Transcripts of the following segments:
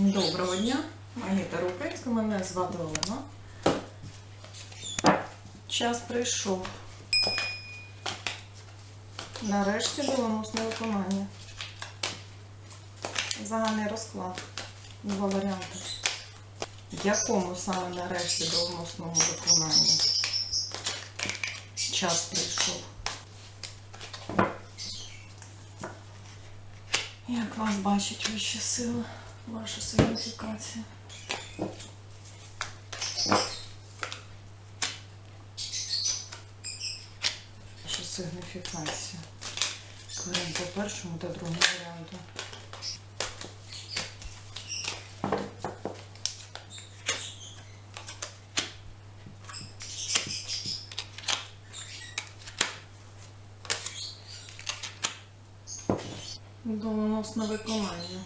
Доброго дня, Магіта Рукинська, мене звати Олена. Час прийшов. Нарешті доленосне виконання. Загальний розклад. Два варіанти. Якому саме нарешті доленосному виконанні час прийшов? Як вас бачать вищі сили, ваша сигніфікація? Ваша сигніфікація. Беремо по першому та другому варіанту. Доленосне виконання.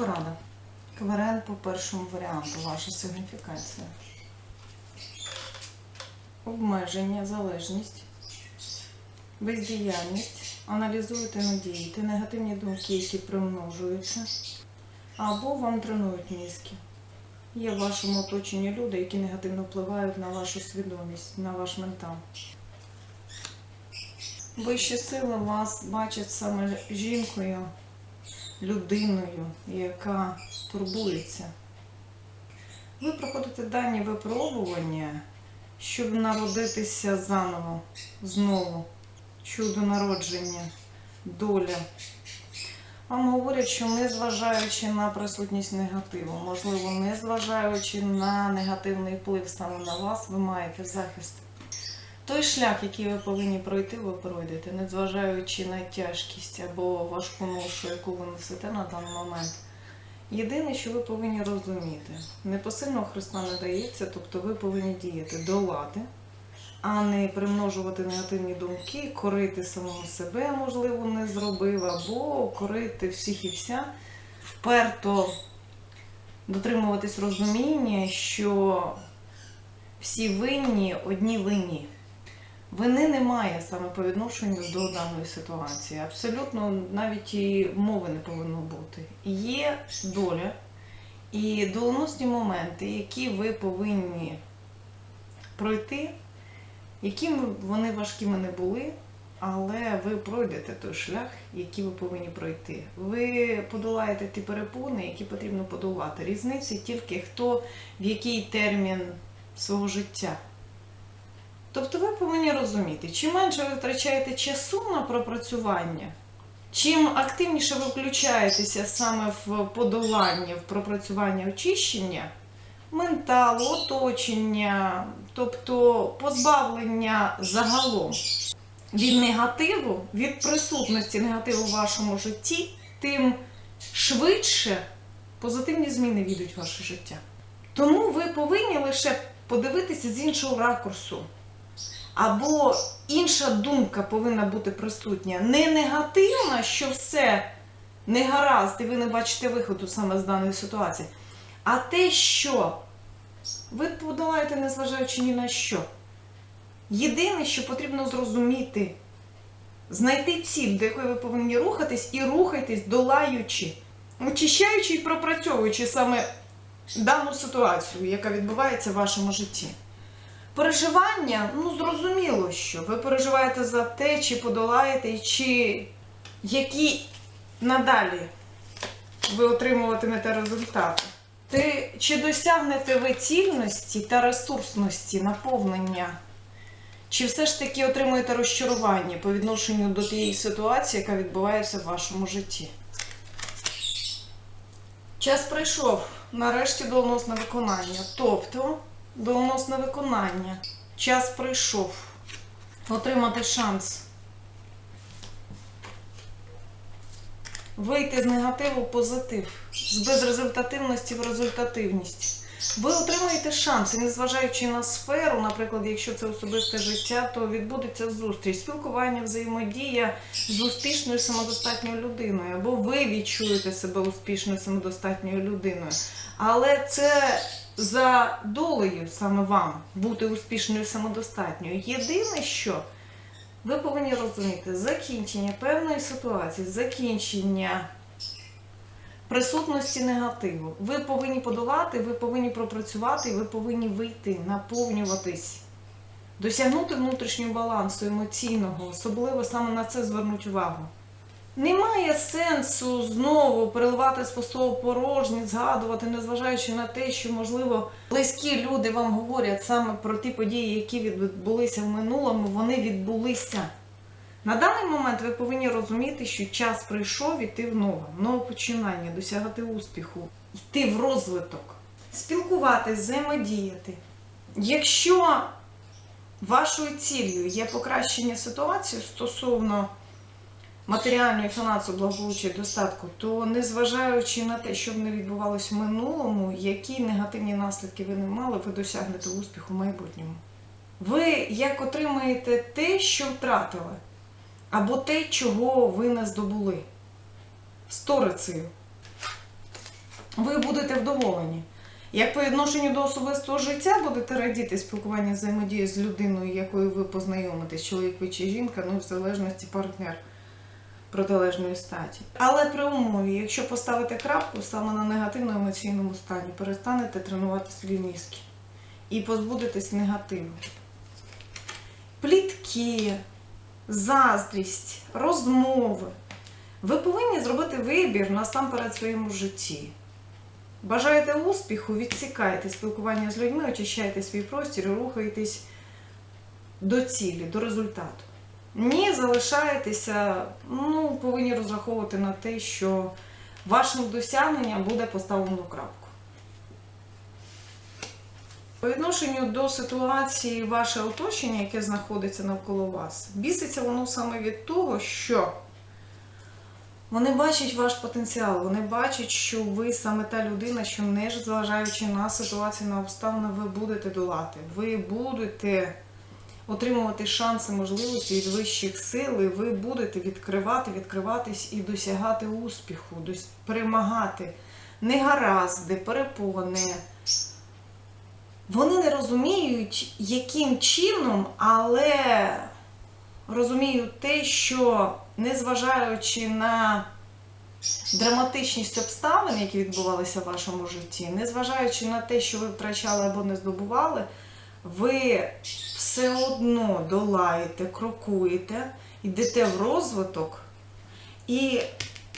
Порада. КВРН по першому варіанту, ваша сигніфікація. Обмеження, залежність, бездіяльність, аналізуєте, не дієте, негативні думки, які примножуються, або вам тренують мізки. Є в вашому оточенні люди, які негативно впливають на вашу свідомість, на ваш ментал. Вищі сили вас бачать саме жінкою, людиною, яка турбується. Ви проходите дані випробування, щоб народитися заново, знову, чудо народження, доля. Вам говорять, що незважаючи на присутність негативу, можливо, незважаючи на негативний вплив саме на вас, ви маєте захист. Той шлях, який ви повинні пройти, ви пройдете, незважаючи на тяжкість або важку ношу, яку ви несете на даний момент. Єдине, що ви повинні розуміти, непосильного Христа не дається, тобто ви повинні діяти долати, а не примножувати негативні думки, корити самого себе, можливо, не зробив, або корити всіх і вся, вперто дотримуватись розуміння, що всі винні, одні винні. Вини немає саме по відношенню до даної ситуації. Абсолютно навіть і мови не повинно бути. Є доля і доленосні моменти, які ви повинні пройти, якими вони важкими не були, але ви пройдете той шлях, який ви повинні пройти. Ви подолаєте ті перепони, які потрібно подолати. Різниці тільки хто в який термін свого життя. Тобто ви повинні розуміти, чим менше ви втрачаєте часу на пропрацювання, чим активніше ви включаєтеся саме в подолання, в пропрацювання очищення, менталу, оточення, тобто позбавлення загалом від негативу, від присутності негативу в вашому житті, тим швидше позитивні зміни війдуть в ваше життя. Тому ви повинні лише подивитися з іншого ракурсу. Або інша думка повинна бути присутня. Не негативна, що все не гаразд, і ви не бачите виходу саме з даної ситуації. А те, що ви подолаєте, незважаючи ні на що. Єдине, що потрібно зрозуміти, знайти ціль, до якої ви повинні рухатись, і рухайтесь, долаючи, очищаючи і пропрацьовуючи саме дану ситуацію, яка відбувається в вашому житті. Переживання, ну зрозуміло, що ви переживаєте за те, чи подолаєте, чи які надалі ви отримуватимете результати. Ти, чи досягнете ви цільності та ресурсності наповнення, чи все ж таки отримуєте розчарування по відношенню до тієї ситуації, яка відбувається в вашому житті? Час прийшов нарешті доленосне виконання. Тобто доленосне виконання. Час прийшов отримати шанс. Вийти з негативу в позитив, з безрезультативності в результативність. Ви отримаєте шанс, незважаючи на сферу, наприклад, якщо це особисте життя, то відбудеться зустріч, спілкування, взаємодія з успішною самодостатньою людиною, або ви відчуєте себе успішною самодостатньою людиною. Але це за долею саме вам бути успішною самодостатньою. Єдине, що ви повинні розуміти закінчення певної ситуації, закінчення присутності негативу. Ви повинні подолати, ви повинні пропрацювати, ви повинні вийти, наповнюватись, досягнути внутрішнього балансу емоційного, особливо саме на це звернуть увагу. Немає сенсу знову переливати з пустого порожні, згадувати, незважаючи на те, що, можливо, близькі люди вам говорять саме про ті події, які відбулися в минулому, вони відбулися. На даний момент ви повинні розуміти, що час прийшов іти в нове, нове починання, досягати успіху, йти в розвиток, спілкуватись, взаємодіяти. Якщо вашою цілею є покращення ситуації стосовно матеріального і фінансового благополуччя достатку, то незважаючи на те, що б не відбувалося в минулому, які негативні наслідки ви не мали, ви досягнете успіху в майбутньому. Ви як отримаєте те, що втратили, або те, чого ви не здобули. Сторицею. Ви будете вдоволені. Як по відношенню до особистого життя будете радіти спілкування взаємодії з людиною, якою ви познайомитесь, чоловік ви чи жінка, ну в залежності партнер протилежної статі. Але при умові, якщо поставите крапку саме на негативному емоційному стані, перестанете тренувати свої мізки і позбудетесь негативу. Плітки, заздрість, розмови. Ви повинні зробити вибір насамперед в своєму житті. Бажаєте успіху, відсікайте спілкування з людьми, очищайте свій простір і рухайтесь до цілі, до результату. Ні, залишаєтеся, ну, повинні розраховувати на те, що вашим досягненням буде поставлено крапку. По відношенню до ситуації ваше оточення, яке знаходиться навколо вас, біситься воно саме від того, що вони бачать ваш потенціал, вони бачать, що ви саме та людина, що не зважаючи на ситуацію, на обставини, ви будете долати. Ви будете отримувати шанси, можливості від вищих сил, і ви будете відкривати, відкриватись і досягати успіху, перемагати негаразди, перепони. Вони не розуміють, яким чином, але розуміють те, що незважаючи на драматичність обставин, які відбувалися в вашому житті, незважаючи на те, що ви втрачали або не здобували, ви все одно долаєте, крокуєте, йдете в розвиток і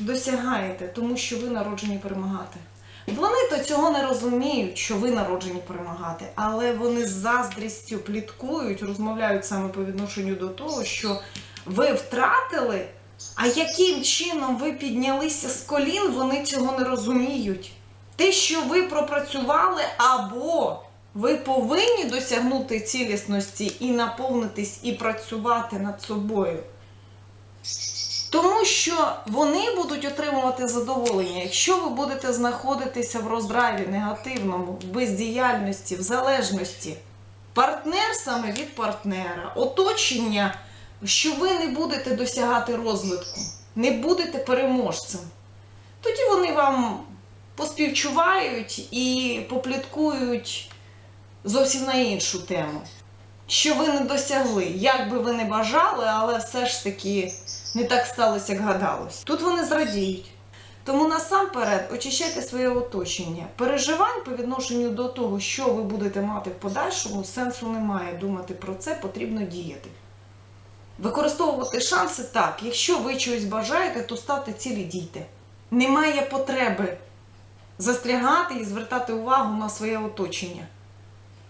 досягаєте, тому що ви народжені перемагати. Вони то цього не розуміють, що ви народжені перемагати, але вони з заздрістю пліткують, розмовляють саме по відношенню до того, що ви втратили, а яким чином ви піднялися з колін, вони цього не розуміють. Те, що ви пропрацювали, або ви повинні досягнути цілісності і наповнитись, і працювати над собою. Тому що вони будуть отримувати задоволення, якщо ви будете знаходитися в роздраві негативному, в бездіяльності, в залежності. Партнер саме від партнера, оточення, що ви не будете досягати розвитку, не будете переможцем. Тоді вони вам поспівчувають і попліткують зовсім на іншу тему. Що ви не досягли, як би ви не бажали, але все ж таки не так сталося, як гадалось. Тут вони зрадіють. Тому насамперед очищайте своє оточення. Переживань по відношенню до того, що ви будете мати в подальшому, сенсу немає. Думати про це потрібно діяти. Використовувати шанси так. Якщо ви чогось бажаєте, то ставте цілі дійте. Немає потреби застрягати і звертати увагу на своє оточення.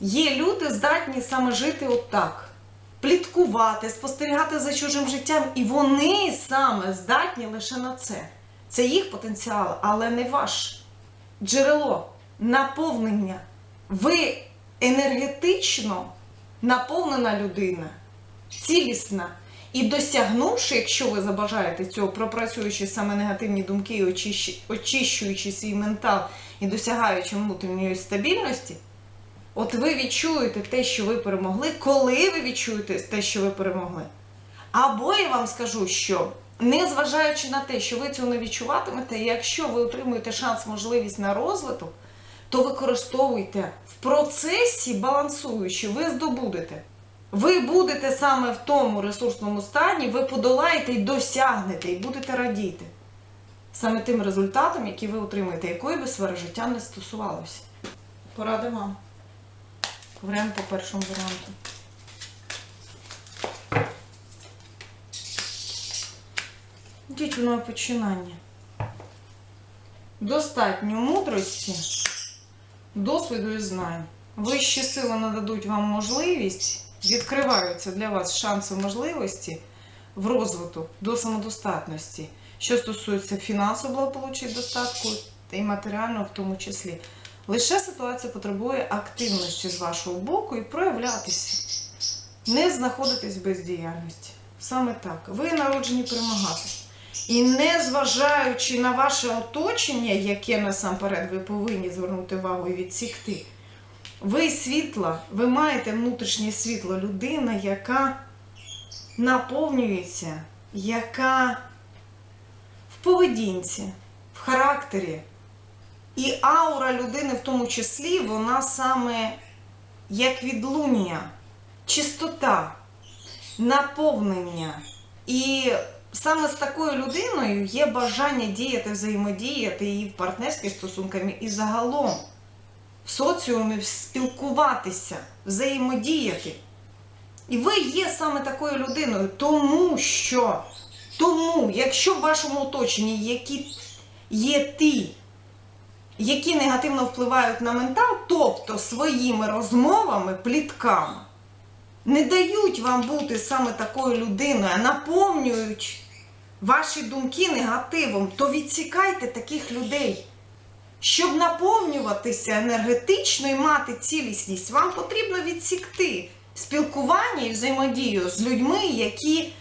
Є люди, здатні саме жити отак, пліткувати, спостерігати за чужим життям, і вони саме здатні лише на це. Це їх потенціал, але не ваш. Джерело, наповнення. Ви енергетично наповнена людина, цілісна. І досягнувши, якщо ви забажаєте цього, пропрацюючи саме негативні думки, очищуючи свій ментал і досягаючи внутрішньої стабільності, от ви відчуєте те, що ви перемогли, коли ви відчуєте те, що ви перемогли. Або я вам скажу, що незважаючи на те, що ви цього не відчуватимете, якщо ви отримуєте шанс, можливість на розвиток, то використовуйте в процесі, балансуючи, ви здобудете. Ви будете саме в тому ресурсному стані, ви подолаєте і досягнете, і будете радіти. Саме тим результатом, який ви отримаєте, якої би сфери життя не стосувалося. Порада вам. Варіант по першому варіанту. Йдіть в нове починання. Достатньо мудрості, досвіду і знань. Вищі сили нададуть вам можливість, відкриваються для вас шанси можливості в розвиток до самодостатності, що стосується фінансового благополуччя і достатку та й матеріального в тому числі. Лише ситуація потребує активності з вашого боку і проявлятися. Не знаходитись в бездіяльності. Саме так. Ви народжені перемагати. І не зважаючи на ваше оточення, яке насамперед ви повинні звернути увагу і відсікти, ви світла, ви маєте внутрішнє світло, людина, яка наповнюється, яка в поведінці, в характері. І аура людини, в тому числі, вона саме як відлуння, чистота, наповнення. І саме з такою людиною є бажання діяти, взаємодіяти і в партнерських стосунках, і загалом в соціумі спілкуватися, взаємодіяти. І ви є саме такою людиною, тому що, тому, якщо в вашому оточенні які є ті, які негативно впливають на ментал, тобто своїми розмовами, плітками, не дають вам бути саме такою людиною, а наповнюють ваші думки негативом, то відсікайте таких людей. Щоб наповнюватися енергетично і мати цілісність, вам потрібно відсікти спілкування і взаємодію з людьми, які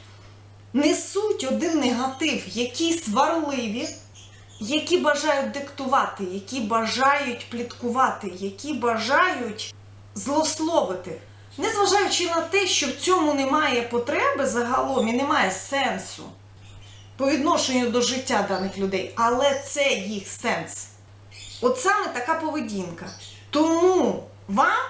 несуть один негатив, які сварливі, які бажають диктувати, які бажають пліткувати, які бажають злословити. Незважаючи на те, що в цьому немає потреби загалом і немає сенсу по відношенню до життя даних людей, але це їх сенс. От саме така поведінка. Тому вам,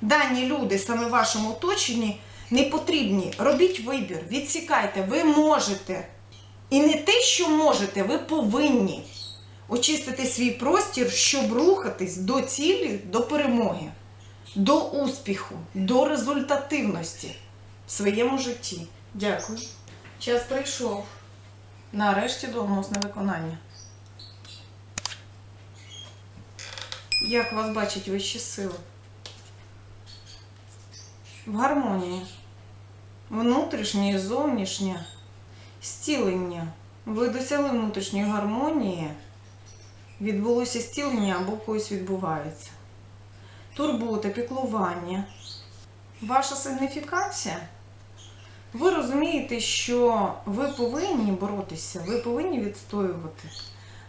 дані люди, саме в вашому оточенні, не потрібні. Робіть вибір, відсікайте, ви можете. І не те, що можете, ви повинні очистити свій простір, щоб рухатись до цілі, до перемоги, до успіху, до результативності в своєму житті. Дякую. Час прийшов. Нарешті доленосне виконання. Як вас бачать вищі сили? В гармонії. Внутрішнє і зовнішнє стілення. Ви досягли внутрішньої гармонії, відбулося стілення або когось відбувається. Турбота, піклування. Ваша сигніфікація. Ви розумієте, що ви повинні боротися, ви повинні відстоювати.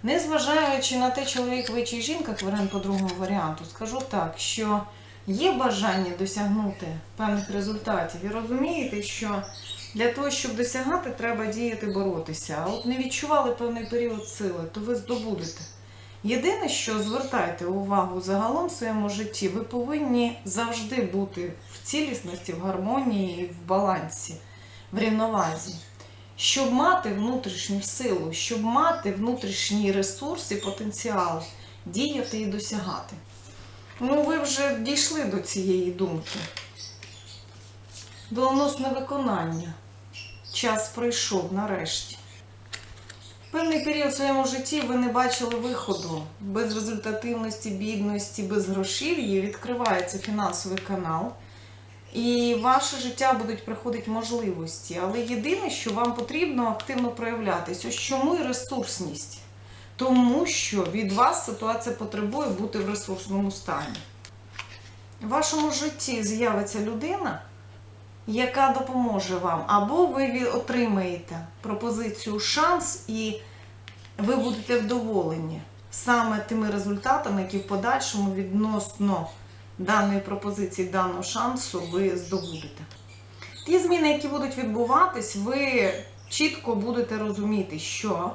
Незважаючи на те, чоловік ви чи жінка, варіант по другому варіанту, скажу так, що є бажання досягнути певних результатів. І розумієте, що для того, щоб досягати, треба діяти, боротися. А от не відчували певний період сили, то ви здобудете. Єдине, що звертайте увагу загалом в своєму житті, ви повинні завжди бути в цілісності, в гармонії, в балансі, в рівновазі щоб мати внутрішню силу, щоб мати внутрішній ресурс і потенціал діяти і досягати. Ну, ви вже дійшли до цієї думки. Доленосне виконання. Час пройшов нарешті. Певний період в своєму житті ви не бачили виходу без результативності, бідності, без грошів'ї. Відкривається фінансовий канал. І в ваше життя будуть приходити можливості. Але єдине, що вам потрібно активно проявлятись. Ось чому і ресурсність. Тому що від вас ситуація потребує бути в ресурсному стані. в вашому житті з'явиться людина, яка допоможе вам, або ви отримаєте пропозицію шанс і ви будете вдоволені саме тими результатами, які в подальшому відносно даної пропозиції, даного шансу ви здобудете. Ті зміни, які будуть відбуватись, ви чітко будете розуміти, що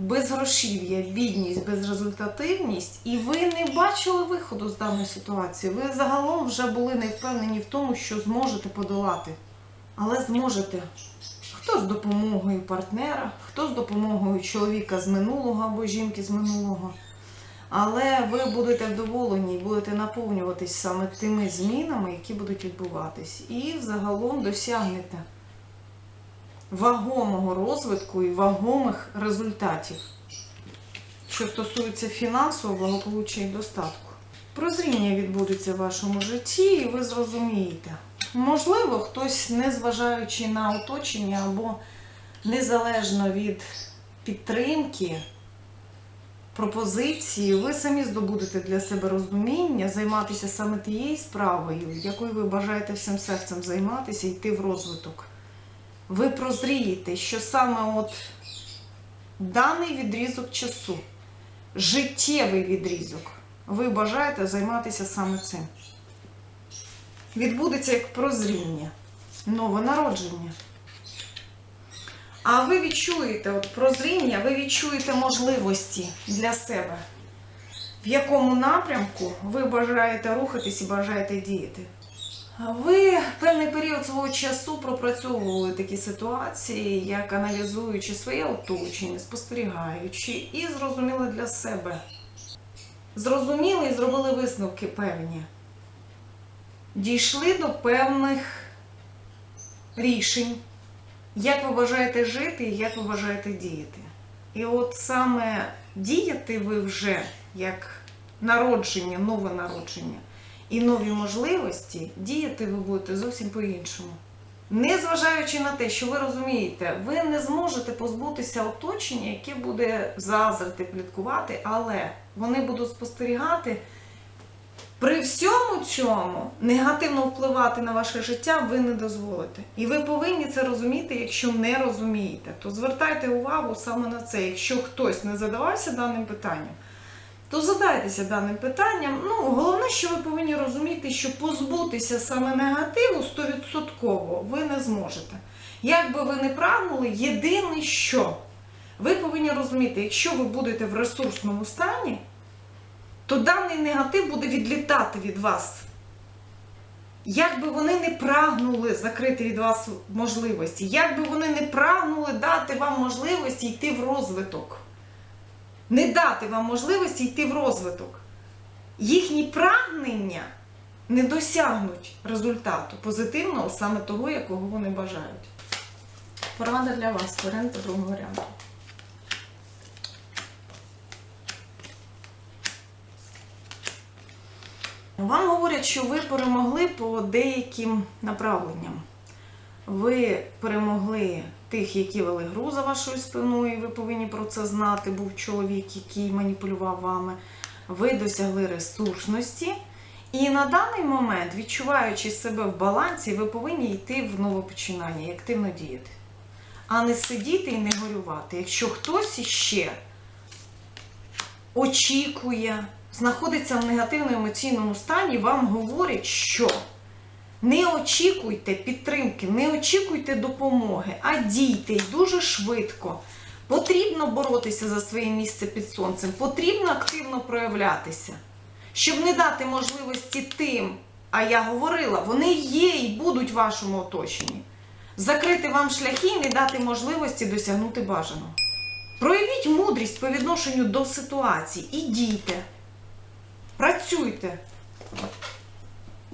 безгрошів'я, бідність, безрезультативність, і ви не бачили виходу з даної ситуації. Ви загалом вже були не впевнені в тому, що зможете подолати. Але зможете. Хто з допомогою партнера, хто з допомогою чоловіка з минулого або жінки з минулого. Але ви будете вдоволені і будете наповнюватись саме тими змінами, які будуть відбуватись. І загалом досягнете вагомого розвитку і вагомих результатів, що стосується фінансового благополуччя і достатку. Прозріння відбудеться в вашому житті, і ви зрозумієте. Можливо, хтось, незважаючи на оточення або незалежно від підтримки, пропозиції, ви самі здобудете для себе розуміння, займатися саме тією справою, якою ви бажаєте всім серцем займатися, йти в розвиток. Ви прозрієте, що саме от даний відрізок часу, життєвий відрізок, ви бажаєте займатися саме цим. Відбудеться як прозріння, нове народження. А ви відчуєте от прозріння, ви відчуєте можливості для себе, в якому напрямку ви бажаєте рухатись і бажаєте діяти. Ви певний період свого часу пропрацьовували такі ситуації, як аналізуючи своє оточення, спостерігаючи, і зрозуміли для себе. Зрозуміли і зробили висновки певні. Дійшли до певних рішень, як ви бажаєте жити і як ви бажаєте діяти. І от саме діяти ви вже як народження, нове народження і нові можливості, діяти ви будете зовсім по-іншому. Незважаючи на те, що ви розумієте, ви не зможете позбутися оточення, яке буде зазрити, пліткувати, але вони будуть спостерігати. При всьому цьому негативно впливати на ваше життя ви не дозволите. І ви повинні це розуміти, якщо не розумієте. То звертайте увагу саме на це. Якщо хтось не задавався даним питанням, то задайтеся даним питанням. Ну, головне, що ви повинні розуміти, що позбутися саме негативу 100% ви не зможете. Як би ви не прагнули, єдине що ви повинні розуміти, якщо ви будете в ресурсному стані, то даний негатив буде відлітати від вас. Як би вони не прагнули закрити від вас можливості, як би вони не прагнули дати вам можливості йти в розвиток, не дати вам можливості йти в розвиток, їхні прагнення не досягнуть результату позитивного, саме того, якого вони бажають. Порада для вас, варіант другого варіанту. Вам говорять, що ви перемогли по деяким направленням. Ви перемогли тих, які вели гру за вашою спиною, ви повинні про це знати. Був чоловік, який маніпулював вами. Ви досягли ресурсності. І на даний момент, відчуваючи себе в балансі, ви повинні йти в новопочинання і активно діяти. А не сидіти і не горювати. Якщо хтось іще очікує, знаходиться в негативному емоційному стані, вам говорять, що не очікуйте підтримки, не очікуйте допомоги, а дійте й дуже швидко. Потрібно боротися за своє місце під сонцем, потрібно активно проявлятися, щоб не дати можливості тим, а я говорила, вони є і будуть в вашому оточенні. Закрити вам шляхи і не дати можливості досягнути бажаного. Проявіть мудрість по відношенню до ситуації і дійте. Працюйте.